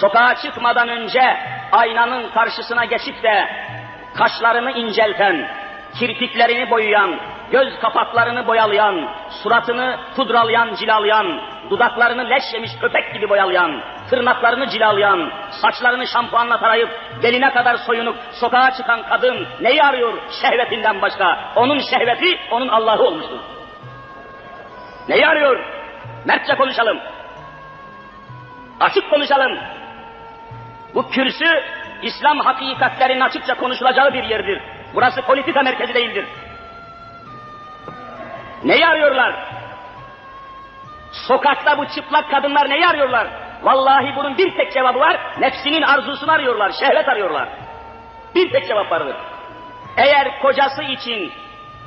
sokağa çıkmadan önce aynanın karşısına geçip de kaşlarını incelten, kirpiklerini boyayan, göz kapaklarını boyalayan, suratını pudralayan, cilalayan, dudaklarını leş yemiş köpek gibi boyalayan, tırnaklarını cilalayan, saçlarını şampuanla tarayıp beline kadar soyunup sokağa çıkan kadın neyi arıyor şehvetinden başka? Onun şehveti onun Allah'ı olmuştur. Neyi arıyor? Mertçe konuşalım. Açık konuşalım. Bu kürsü İslam hakikatlerinin açıkça konuşulacağı bir yerdir. Burası politika merkezi değildir. Neyi arıyorlar? Sokakta bu çıplak kadınlar neyi arıyorlar? Vallahi bunun bir tek cevabı var. Nefsinin arzusunu arıyorlar, şehvet arıyorlar. Bir tek cevap vardır. Eğer kocası için,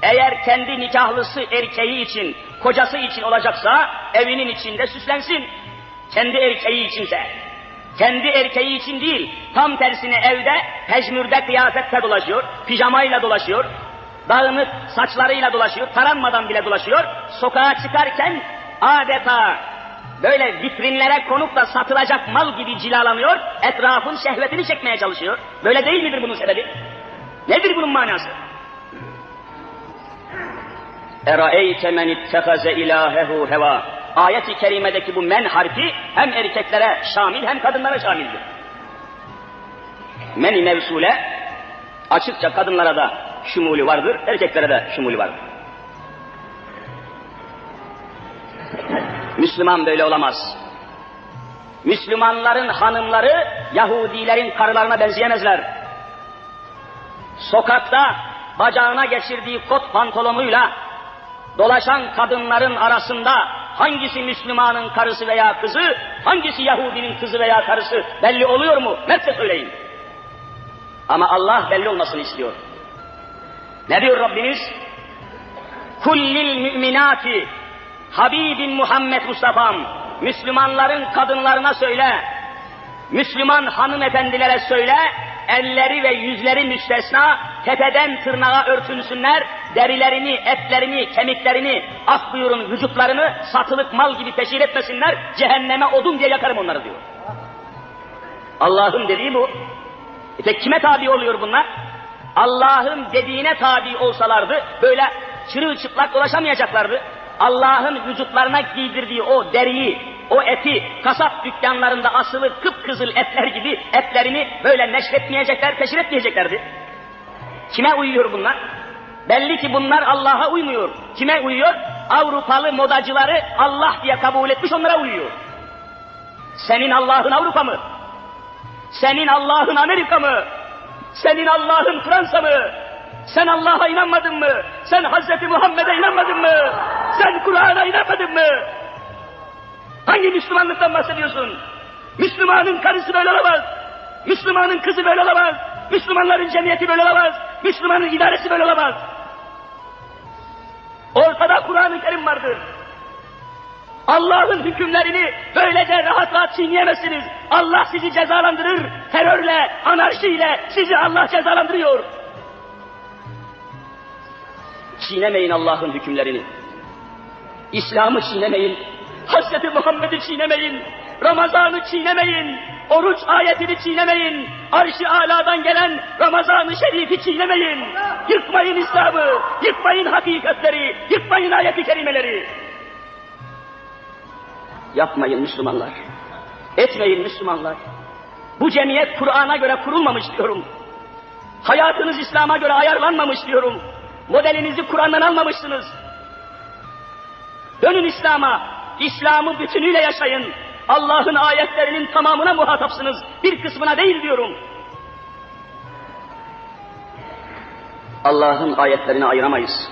eğer kendi nikahlısı erkeği için, kocası için olacaksa evinin içinde süslensin. Kendi erkeği içinse. Kendi erkeği için değil, tam tersine evde pejmürde kıyafette dolaşıyor, pijamayla dolaşıyor, dağınık saçlarıyla dolaşıyor, taranmadan bile dolaşıyor. Sokağa çıkarken adeta böyle vitrinlere konup da satılacak mal gibi cilalanıyor, etrafın şehvetini çekmeye çalışıyor. Böyle değil midir bunun sebebi? Nedir bunun manası? اَرَأَيْتَ مَنِ اتَّخَذَ اِلَٰهَهُ heva. Ayet-i kerimedeki bu men harfi hem erkeklere şamil hem kadınlara şamildir. Men-i mevsule açıkça kadınlara da şumulü vardır, erkeklere de şumulü vardır. Müslüman böyle olamaz. Müslümanların hanımları Yahudilerin karılarına benzeyemezler. Sokakta bacağına geçirdiği kot pantolonuyla dolaşan kadınların arasında hangisi Müslümanın karısı veya kızı, hangisi Yahudinin kızı veya karısı belli oluyor mu? Mertçe söyleyin. Ama Allah belli olmasını istiyor. Ne diyor Rabbimiz? Kullil müminati Habibin Muhammed Mustafa'm Müslümanların kadınlarına söyle, Müslüman hanımefendilere söyle, elleri ve yüzleri müstesna, tepeden tırnağa örtünsünler, derilerini, etlerini, kemiklerini, af buyurun vücutlarını satılık mal gibi teşhir etmesinler, cehenneme odun diye yakarım onları diyor. Allah'ın dediği bu. E kime tabi oluyor bunlar? Allah'ın dediğine tabi olsalardı böyle çırılçıplak dolaşamayacaklardı. Allah'ın vücutlarına giydirdiği o deriyi, o eti kasap dükkanlarında asılı kıpkızıl etler gibi etlerini böyle neşretmeyecekler, teşhir etmeyeceklerdi. Kime uyuyor bunlar? Belli ki bunlar Allah'a uymuyor. Kime uyuyor? Avrupalı modacıları Allah diye kabul etmiş onlara uyuyor. Senin Allah'ın Avrupa mı? Senin Allah'ın Amerika mı? Senin Allah'ın Fransa mı? Sen Allah'a inanmadın mı? Sen Hazreti Muhammed'e inanmadın mı? Sen Kur'an'a inanmadın mı? Hangi Müslümanlıktan bahsediyorsun? Müslümanın karısı böyle olamaz. Müslümanın kızı böyle olamaz. Müslümanların cemiyeti böyle olamaz. Müslümanın idaresi böyle olamaz. Ortada Kur'an-ı Kerim vardır. Allah'ın hükümlerini böylece rahat rahat çiğneyemezsiniz. Allah sizi cezalandırır. Terörle, anarşiyle sizi Allah cezalandırıyor. Çiğnemeyin Allah'ın hükümlerini. İslam'ı çiğnemeyin. Hazreti Muhammed'i çiğnemeyin. Ramazan'ı çiğnemeyin. Oruç ayetini çiğnemeyin. Arş-ı aladan gelen Ramazan-ı şerifi çiğnemeyin. Yıkmayın İslam'ı, yıkmayın hakikatleri, yıkmayın ayet-i kerimeleri. Yapmayın Müslümanlar. Etmeyin Müslümanlar. Bu cemiyet Kur'an'a göre kurulmamış diyorum. Hayatınız İslam'a göre ayarlanmamış diyorum. Modelinizi Kur'an'dan almamışsınız. Dönün İslam'a. İslam'ı bütünüyle yaşayın. Allah'ın ayetlerinin tamamına muhatapsınız. Bir kısmına değil diyorum. Allah'ın ayetlerini ayıramayız.